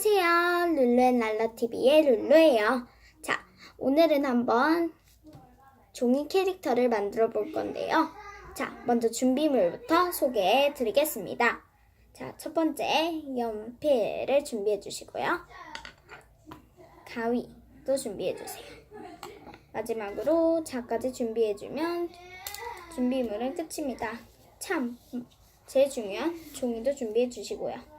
안녕하세요. 룰루앤랄라TV의 룰루예요. 자, 오늘은 한번 종이 캐릭터를 만들어 볼 건데요. 자, 먼저 준비물부터 소개해 드리겠습니다. 자, 첫 번째, 연필을 준비해 주시고요. 가위도 준비해 주세요. 마지막으로 자까지 준비해 주면 준비물은 끝입니다. 참, 제일 중요한 종이도 준비해 주시고요.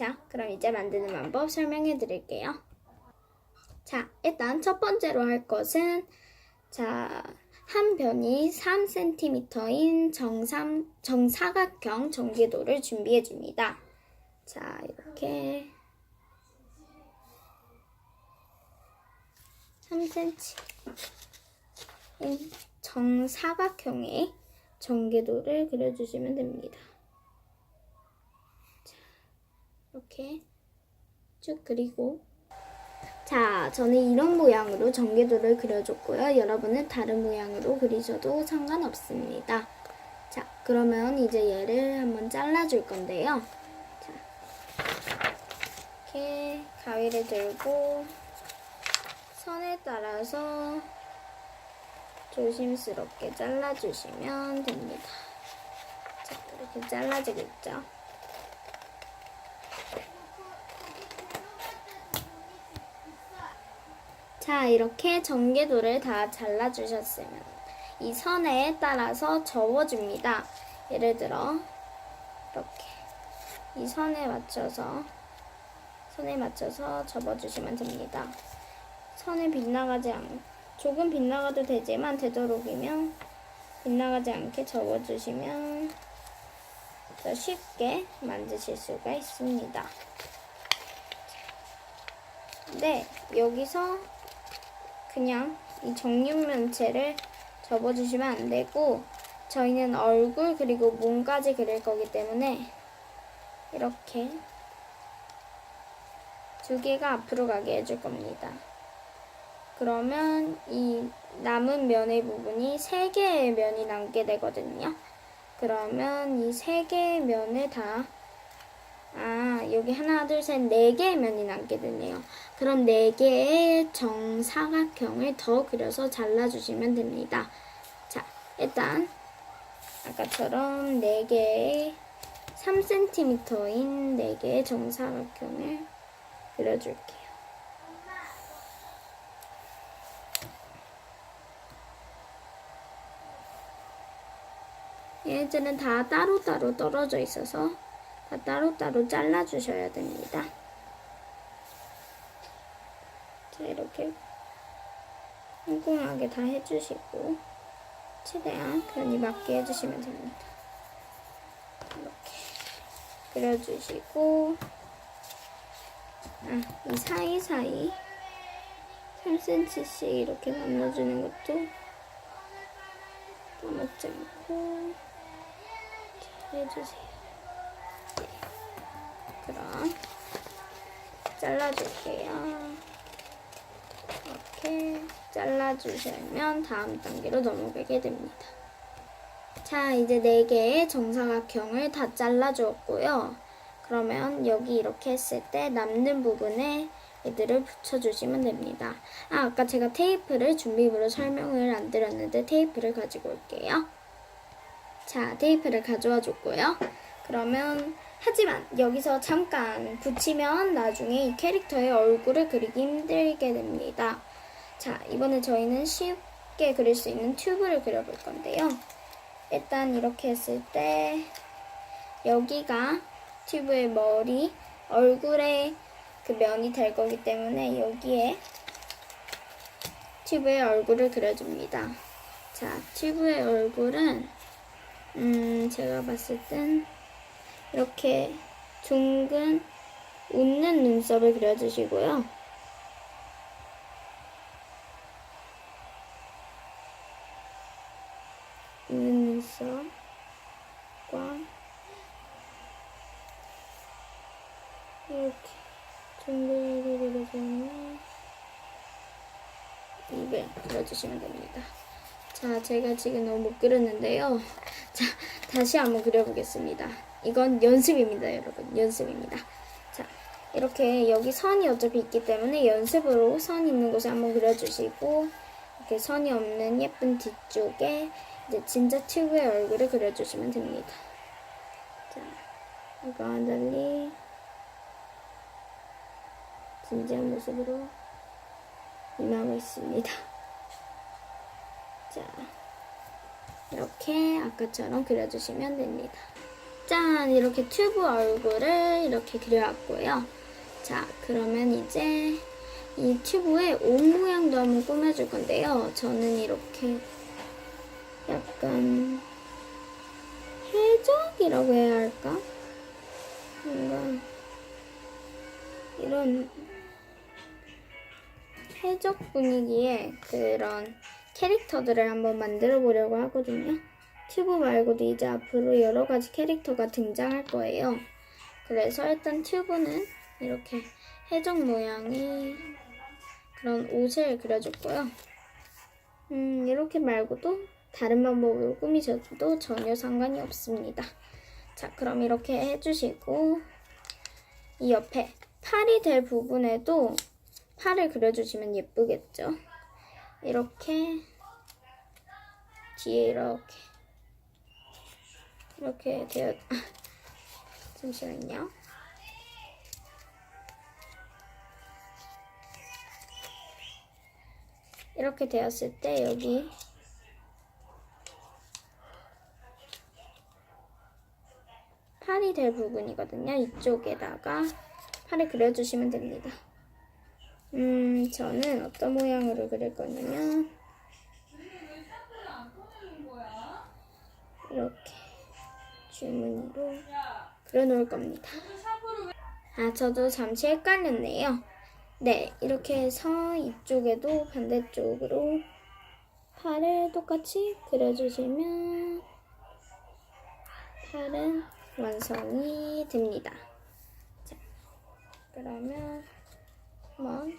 자, 그럼 이제 만드는 방법 설명해 드릴게요. 자, 일단 첫 번째로 할 것은 자, 한 변이 3cm인 정삼, 정사각형 전개도를 준비해 줍니다. 자, 이렇게 3cm 인 정사각형의 전개도를 그려주시면 됩니다. 이렇게 쭉 그리고 자 저는 이런 모양으로 전개도를 그려줬고요. 여러분은 다른 모양으로 그리셔도 상관없습니다. 자 그러면 이제 얘를 한번 잘라줄 건데요. 자 이렇게 가위를 들고 선에 따라서 조심스럽게 잘라주시면 됩니다. 자 이렇게 잘라지겠죠 자, 이렇게 전개도를 다 잘라주셨으면 이 선에 따라서 접어줍니다. 예를 들어 이렇게 이 선에 맞춰서 선에 맞춰서 접어주시면 됩니다. 선에 빗나가지 않 조금 빗나가도 되지만 되도록이면 빗나가지 않게 접어주시면 더 쉽게 만드실 수가 있습니다. 네, 여기서 그냥 이 정육면체를 접어주시면 안 되고 저희는 얼굴 그리고 몸까지 그릴 거기 때문에 이렇게 두 개가 앞으로 가게 해줄 겁니다. 그러면 이 남은 면의 부분이 세 개의 면이 남게 되거든요. 그러면 이 세 개의 면을 다 아, 여기 하나, 둘, 셋, 네 개의 면이 남게 되네요. 그럼 네 개의 정사각형을 더 그려서 잘라주시면 됩니다. 자, 일단 아까처럼 네 개의 3cm인 네 개의 정사각형을 그려줄게요. 얘들은 다 따로따로 떨어져 있어서 다 따로따로 잘라주셔야 됩니다. 자, 이렇게 꼼꼼하게 다 해주시고 최대한 편이 맞게 해주시면 됩니다. 이렇게 그려주시고 아, 이 사이사이 3cm씩 이렇게 나눠주는 것도 까먹지 않고 잘 해주세요. 그럼 잘라줄게요. 이렇게 잘라주시면 다음 단계로 넘어가게 됩니다. 자, 이제 4개의 정사각형을 다 잘라주었고요. 그러면 여기 이렇게 했을 때 남는 부분에 얘들을 붙여주시면 됩니다. 아, 아까 제가 테이프를 준비물로 설명을 안 드렸는데 테이프를 가지고 올게요. 자, 테이프를 가져와 줬고요. 그러면 하지만 여기서 잠깐 붙이면 나중에 이 캐릭터의 얼굴을 그리기 힘들게 됩니다. 자, 이번에 저희는 쉽게 그릴 수 있는 튜브를 그려볼 건데요. 일단 이렇게 했을 때 여기가 튜브의 머리, 얼굴에 그 면이 될 거기 때문에 여기에 튜브의 얼굴을 그려줍니다. 자, 튜브의 얼굴은 음, 제가 봤을 땐 이렇게 둥근 웃는 눈썹을 그려주시고요. 웃는 눈썹과 이렇게 둥글게 그려주면 입을 그려주시면 됩니다. 자, 제가 지금 너무 못 그렸는데요. 자, 다시 한번 그려보겠습니다. 이건 연습입니다, 여러분. 연습입니다. 자, 이렇게 여기 선이 어차피 있기 때문에 연습으로 선 있는 곳에 한번 그려주시고 이렇게 선이 없는 예쁜 뒤쪽에 이제 진짜 튜브의 얼굴을 그려주시면 됩니다. 자, 이거와 달리 진지한 모습으로 임하고 있습니다. 자, 이렇게 아까처럼 그려주시면 됩니다. 짠! 이렇게 튜브 얼굴을 이렇게 그려왔고요. 자, 그러면 이제 이 튜브의 옷 모양도 한번 꾸며줄 건데요. 저는 이렇게 약간 해적이라고 해야 할까? 뭔가 이런 해적 분위기의 그런 캐릭터들을 한번 만들어 보려고 하거든요. 튜브 말고도 이제 앞으로 여러 가지 캐릭터가 등장할 거예요. 그래서 일단 튜브는 이렇게 해적 모양의 그런 옷을 그려줬고요. 음, 이렇게 말고도 다른 방법으로 꾸미셔도 전혀 상관이 없습니다. 자, 그럼 이렇게 해주시고, 이 옆에 팔이 될 부분에도 팔을 그려주시면 예쁘겠죠? 이렇게, 뒤에 이렇게, 이렇게 되어, 잠시만요. 이렇게 되었을 때 여기 팔이 될 부분이거든요. 이쪽에다가 팔을 그려주시면 됩니다. 음, 저는 어떤 모양으로 그릴 거냐면 이렇게 줄무늬로 그려놓을 겁니다. 아, 저도 잠시 헷갈렸네요. 네, 이렇게 해서 이쪽에도 반대쪽으로 팔을 똑같이 그려주시면 팔은 완성이 됩니다. 자, 그러면 한번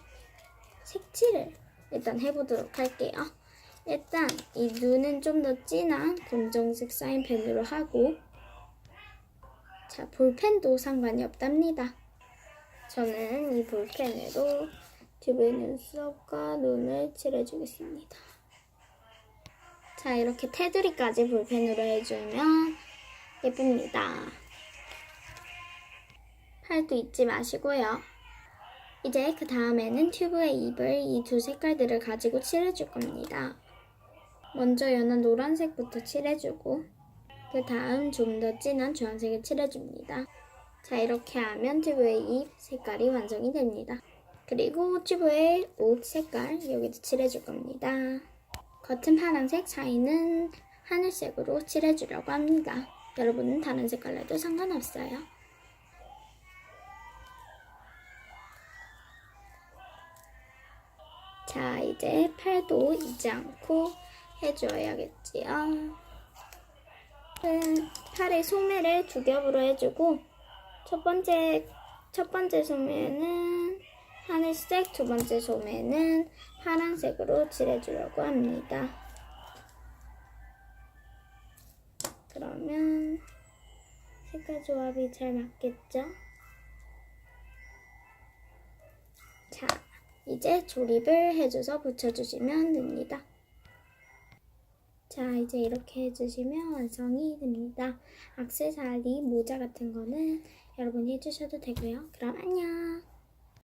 색칠을 일단 해보도록 할게요. 일단 이 눈은 좀 더 진한 검정색 사인펜으로 하고 자, 볼펜도 상관이 없답니다. 저는 이 볼펜으로 튜브의 눈썹과 눈을 칠해주겠습니다. 자, 이렇게 테두리까지 볼펜으로 해주면 예쁩니다. 팔도 잊지 마시고요. 이제 그 다음에는 튜브의 입을 이 두 색깔들을 가지고 칠해줄 겁니다. 먼저 연한 노란색부터 칠해주고 그 다음 좀 더 진한 주황색을 칠해줍니다. 자 이렇게 하면 튜브의 입 색깔이 완성이 됩니다. 그리고 튜브의 옷 색깔 여기도 칠해줄 겁니다. 겉은 파란색, 사이는 하늘색으로 칠해주려고 합니다. 여러분은 다른 색깔 내도 상관없어요. 자 이제 팔도 잊지 않고 해줘야겠지요. 음, 팔에 소매를 두 겹으로 해주고 첫 번째 첫 번째 소매는 하늘색, 두 번째 소매는 파란색으로 칠해주려고 합니다. 그러면 색깔 조합이 잘 맞겠죠? 자, 이제 조립을 해줘서 붙여주시면 됩니다. 자, 이제 이렇게 해주시면 완성이 됩니다. 악세사리, 모자 같은 거는 여러분이 해주셔도 되고요. 그럼 안녕!